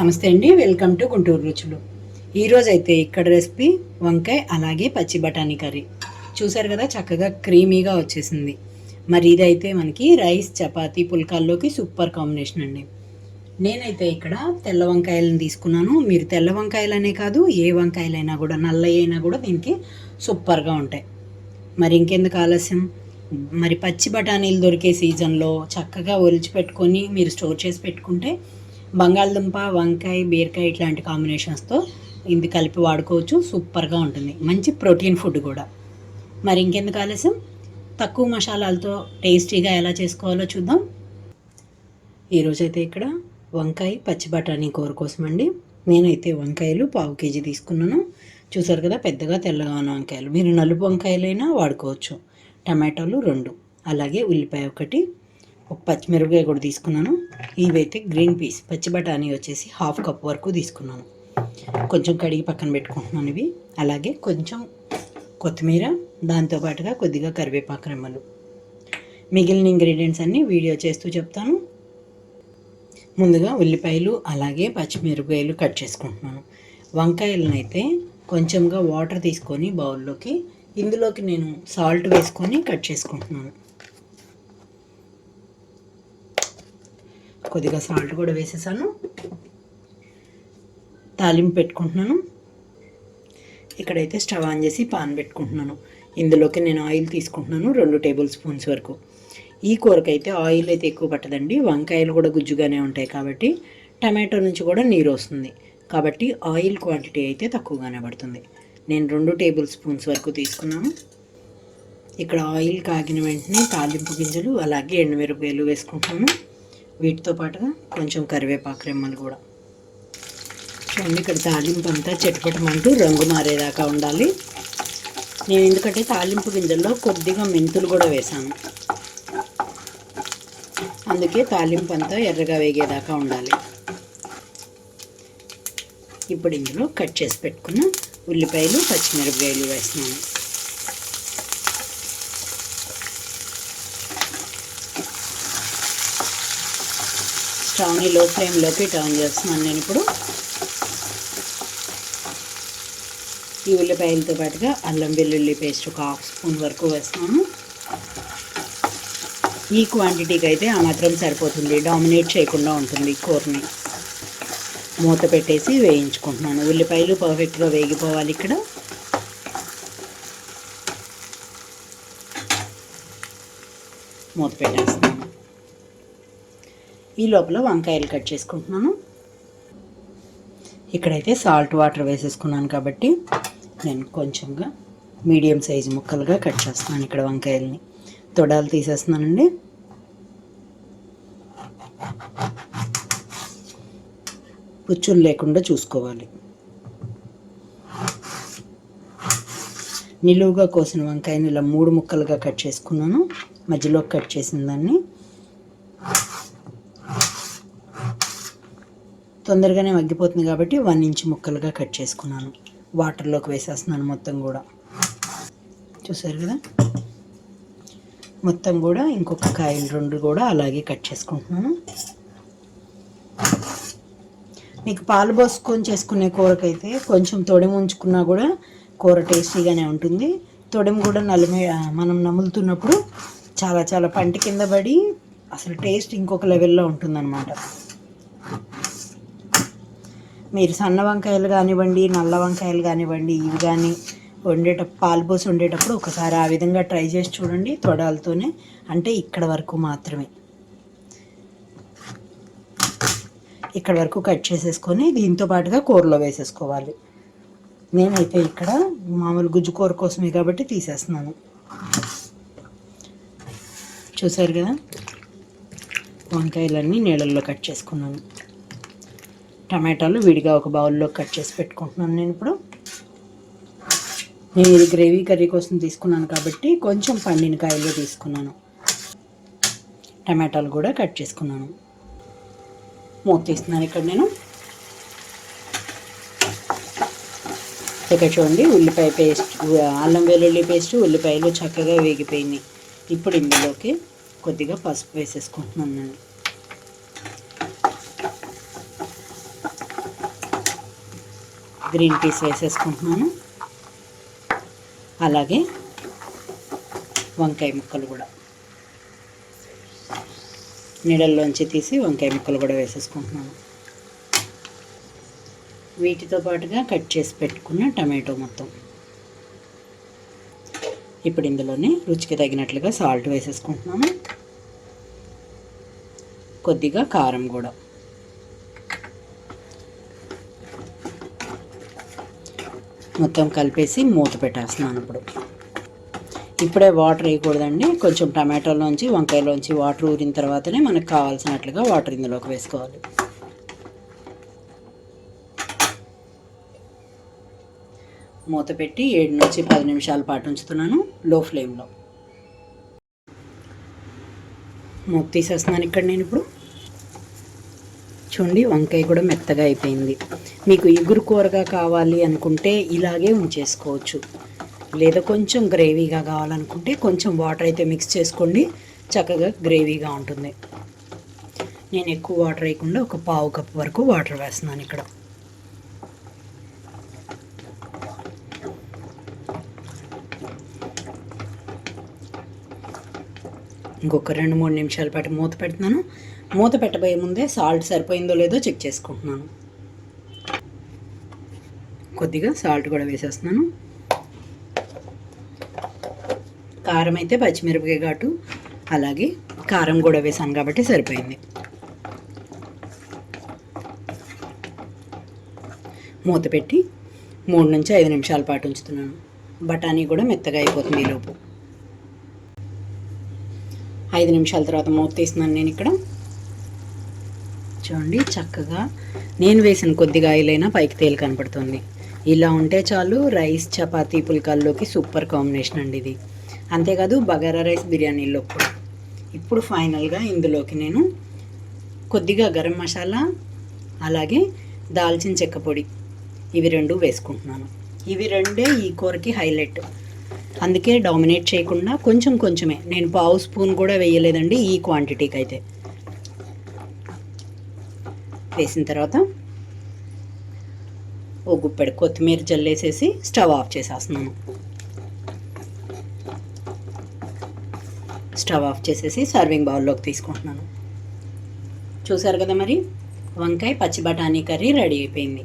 నమస్తే అండి welcome to Guntur రుచులు. ఈరోజు అయితే ఇక్కడ రెసిపీ వంకాయ అలాగే పచ్చి బఠానీ కర్రీ. చూసారు కదా చక్కగా క్రీమీగా వచ్చేసింది. మరి ఇదైతే మనకి రైస్ చపాతీ పుల్కాల్లోకి సూపర్ కాంబినేషన్ అండి. నేనైతే ఇక్కడ తెల్ల వంకాయలను తీసుకున్నాను. మీరు తెల్ల వంకాయలనే కాదు ఏ వంకాయలైనా కూడా నల్ల అయినా కూడా దీనికి సూపర్గా ఉంటాయి. మరి ఇంకెందుకు ఆలస్యం? మరి పచ్చి బఠానీలు దొరికే సీజన్లో చక్కగా ఒలిచి పెట్టుకొని మీరు స్టోర్ చేసి పెట్టుకుంటే బంగాళదుంప వంకాయ బీరకాయ ఇట్లాంటి కాంబినేషన్స్తో ఇది కలిపి వాడుకోవచ్చు. సూపర్గా ఉంటుంది. మంచి ప్రోటీన్ ఫుడ్ కూడా. మరి ఇంకెందుకు ఆలస్యం? తక్కువ మసాలాలతో టేస్టీగా ఎలా చేసుకోవాలో చూద్దాం. ఈరోజైతే ఇక్కడ వంకాయ పచ్చి బఠానీ కూర కోసం అండి నేనైతే వంకాయలు పావు కేజీ తీసుకున్నాను. చూసారు కదా పెద్దగా తెల్లగా ఉన్న వంకాయలు. మీరు నలుపు వంకాయలైనా వాడుకోవచ్చు. టమాటాలు రెండు. అలాగే ఉల్లిపాయ ఒకటి. ఒక పచ్చిమిరపకాయ కూడా తీసుకున్నాను. ఇవైతే గ్రీన్ పీస్. పచ్చి బఠానీ వచ్చేసి హాఫ్ కప్ వరకు తీసుకున్నాను. కొంచెం కడిగి పక్కన పెట్టుకుంటున్నాను ఇవి. అలాగే కొంచెం కొత్తిమీర దాంతోపాటుగా కొద్దిగా కరివేపాకు రెమ్మలు. మిగిలిన ఇంగ్రీడియంట్స్ అన్నీ వీడియో చేస్తూ చెప్తాను. ముందుగా ఉల్లిపాయలు అలాగే పచ్చిమిరపకాయలు కట్ చేసుకుంటున్నాను. వంకాయలనైతే అయితే కొంచెంగా వాటర్ తీసుకొని బౌల్లోకి ఇందులోకి నేను సాల్ట్ వేసుకొని కట్ చేసుకుంటున్నాను. కొద్దిగా సాల్ట్ కూడా వేసేసాను. తాలింపు పెట్టుకుంటున్నాను. ఇక్కడైతే స్టవ్ ఆన్ చేసి పాన్ పెట్టుకుంటున్నాను. ఇందులోకి నేను ఆయిల్ తీసుకుంటున్నాను రెండు టేబుల్ స్పూన్స్ వరకు. ఈ కూరకైతే ఆయిల్ అయితే ఎక్కువ పట్టదండి. వంకాయలు కూడా గుజ్జుగానే ఉంటాయి కాబట్టి టమాటో నుంచి కూడా నీరు వస్తుంది. కాబట్టి ఆయిల్ క్వాంటిటీ అయితే తక్కువగానే పడుతుంది. నేను రెండు టేబుల్ స్పూన్స్ వరకు తీసుకున్నాను. ఇక్కడ ఆయిల్ కాగిన వెంటనే తాలింపు గింజలు అలాగే ఎండుమిరపకాయలు వేసుకుంటున్నాను. వీటితో పాటుగా కొంచెం కరివేపాకు రెమ్మలు కూడా. చూడండి ఇక్కడ తాలింపు అంతా చెట్టుపట్టమంటూ రంగు మారేదాకా ఉండాలి. నేను ఎందుకంటే తాలింపు గింజల్లో కొద్దిగా మెంతులు కూడా వేసాను అందుకే తాలింపు అంతా ఎర్రగా వేగేదాకా ఉండాలి. ఇప్పుడు ఇందులో కట్ చేసి పెట్టుకున్న ఉల్లిపాయలు పచ్చిమిరపకాయలు వేస్తున్నాను. స్టవ్ని లో ఫ్లేమ్లోకి టర్న్ చేస్తున్నాను నేను ఇప్పుడు. ఈ ఉల్లిపాయలతో పాటుగా అల్లం వెల్లుల్లి పేస్ట్ ఒక హాఫ్ స్పూన్ వరకు వేస్తున్నాను. ఈ క్వాంటిటీకి అయితే ఆ మాత్రం సరిపోతుంది. డామినేట్ చేయకుండా ఉంటుంది కూరని. మూత పెట్టేసి వేయించుకుంటున్నాను. ఉల్లిపాయలు పర్ఫెక్ట్గా వేగిపోవాలి ఇక్కడ. మూత పెట్టేస్తున్నాను. ఈ లోపల వంకాయలు కట్ చేసుకుంటున్నాను. ఇక్కడైతే సాల్ట్ వాటర్ వేసేసుకున్నాను కాబట్టి నేను కొంచెంగా మీడియం సైజు ముక్కలుగా కట్ చేస్తున్నాను ఇక్కడ వంకాయల్ని. తొడాలు తీసేస్తున్నానండి. పుచ్చులు లేకుండా చూసుకోవాలి. నిలువుగా కోసిన వంకాయని ఇలా మూడు ముక్కలుగా కట్ చేసుకున్నాను. మధ్యలో కట్ చేసిన దాన్ని తొందరగానే మగ్గిపోతుంది కాబట్టి వన్ ఇంచ్ ముక్కలుగా కట్ చేసుకున్నాను. వాటర్లోకి వేసేస్తున్నాను మొత్తం కూడా. చూసారు కదా? మొత్తం కూడా ఇంకొక కాయలు రెండు కూడా అలాగే కట్ చేసుకుంటున్నాను. మీకు పాలు పోసుకొని చేసుకునే కూరకైతే కొంచెం తొడెం ఉంచుకున్నా కూడా కూర టేస్టీగానే ఉంటుంది. తొడెం కూడా నలిమే మనం నములుతున్నప్పుడు చాలా చాలా పంట కింద పడి అసలు టేస్ట్ ఇంకొక లెవెల్లో ఉంటుందన్నమాట. మీరు సన్న వంకాయలు కానివ్వండి నల్ల వంకాయలు కానివ్వండి ఇవి కానీ వండేటప్పుడు పాలు పోసి వండేటప్పుడు ఒకసారి ఆ విధంగా ట్రై చేసి చూడండి తొడాలతోనే. అంటే ఇక్కడ వరకు మాత్రమే. ఇక్కడ వరకు కట్ చేసేసుకొని దీంతో పాటుగా కూరలో వేసేసుకోవాలి. నేనైతే ఇక్కడ మామూలు గుజ్జు కూర కోసమే కాబట్టి తీసేస్తున్నాను. చూసారు కదా? వంకాయలన్నీ నీళ్ళల్లో కట్ చేసుకున్నాను. టమాటాలు విడిగా ఒక బౌల్లో కట్ చేసి పెట్టుకుంటున్నాను నేను ఇప్పుడు. నేను ఇది గ్రేవీ కర్రీ కోసం తీసుకున్నాను కాబట్టి కొంచెం పండిన కాయలు తీసుకున్నాను. టమాటాలు కూడా కట్ చేసుకున్నాను. మూత తీస్తున్నాను ఇక్కడ నేను. ఇక్కడ చూడండి ఉల్లిపాయ పేస్ట్ అల్లం వెల్లుల్లి పేస్ట్ ఉల్లిపాయలు చక్కగా వేగిపోయినాయి. ఇప్పుడు ఇందులోకి కొద్దిగా పసుపు వేసేసుకుంటున్నాను నేను. గ్రీన్ పీస్ వేసేసుకుంటున్నాను అలాగే వంకాయ ముక్కలు కూడా. నీడల్లోంచి తీసి వంకాయ ముక్కలు కూడా వేసేసుకుంటున్నాను. వీటితో పాటుగా కట్ చేసి పెట్టుకున్న టమాటో మొత్తం. ఇప్పుడు ఇందులోనే రుచికి తగినట్లుగా సాల్ట్ వేసేసుకుంటున్నాను. కొద్దిగా కారం కూడా. మొత్తం కలిపేసి మూత పెట్టేస్తున్నాను ఇప్పుడు. ఇప్పుడే వాటర్ వేయకూడదండి. కొంచెం టమాటోలోంచి వంకాయలోంచి వాటర్ ఊరిన తర్వాతనే మనకు కావాల్సినట్లుగా వాటర్ ఇందులోకి వేసుకోవాలి. మూత పెట్టి ఏడు నుంచి పది నిమిషాల పాటు ఉంచుతున్నాను లో ఫ్లేమ్లో. మూత తీసేస్తున్నాను ఇక్కడ నేను ఇప్పుడు. చూడండి వంకాయ కూడా మెత్తగా అయిపోయింది. మీకు ఇగురు కూరగా కావాలి అనుకుంటే ఇలాగే ఉంచేసుకోవచ్చు. లేదా కొంచెం గ్రేవీగా కావాలనుకుంటే కొంచెం వాటర్ అయితే మిక్స్ చేసుకోండి చక్కగా గ్రేవీగా ఉంటుంది. నేను ఎక్కువ వాటర్ వేయకుండా ఒక పావు కప్ వరకు వాటర్ వేస్తున్నాను ఇక్కడ. ఇంకొక రెండు మూడు నిమిషాల పాటు మూత పెడుతున్నాను. మూత పెట్టబోయే ముందే సాల్ట్ సరిపోయిందో లేదో చెక్ చేసుకుంటున్నాను. కొద్దిగా సాల్ట్ కూడా వేసేస్తున్నాను. కారం అయితే పచ్చిమిరపకాయ ఘాటు అలాగే కారం కూడా వేసాను కాబట్టి సరిపోయింది. మూత పెట్టి మూడు నుంచి ఐదు నిమిషాల పాటు ఉంచుతున్నాను. బఠానీ కూడా మెత్తగా అయిపోతుంది ఈలోపు ఐదు నిమిషాల తర్వాత మూత తీస్తున్నాను నేను ఇక్కడ. చూడండి చక్కగా నేను వేసిన కొద్దిగా ఆయిలైనా పైకి తేలి కనపడుతుంది. ఇలా ఉంటే చాలు రైస్ చపాతీ పుల్కాల్లోకి సూపర్ కాంబినేషన్ అండి ఇది. అంతేకాదు బగారా రైస్ బిర్యానీలో కూడా. ఇప్పుడు ఫైనల్గా ఇందులోకి నేను కొద్దిగా గరం మసాలా అలాగే దాల్చిన చెక్క పొడి ఇవి రెండు వేసుకుంటున్నాను. ఇవి రెండే ఈ కూరకి హైలైట్. అందుకే డామినేట్ చేయకుండా కొంచెం కొంచెమే. నేను పావు స్పూన్ కూడా వేయలేదండి ఈ క్వాంటిటీకి అయితే వేసిన తర్వాత ఓ గుప్పెడు కొత్తిమీర జల్లేసేసి స్టవ్ ఆఫ్ చేసేస్తున్నాను. స్టవ్ ఆఫ్ చేసేసి సర్వింగ్ బౌల్లోకి తీసుకుంటున్నాను. చూసారు కదా మరి? వంకాయ పచ్చి బఠానీ కర్రీ రెడీ అయిపోయింది.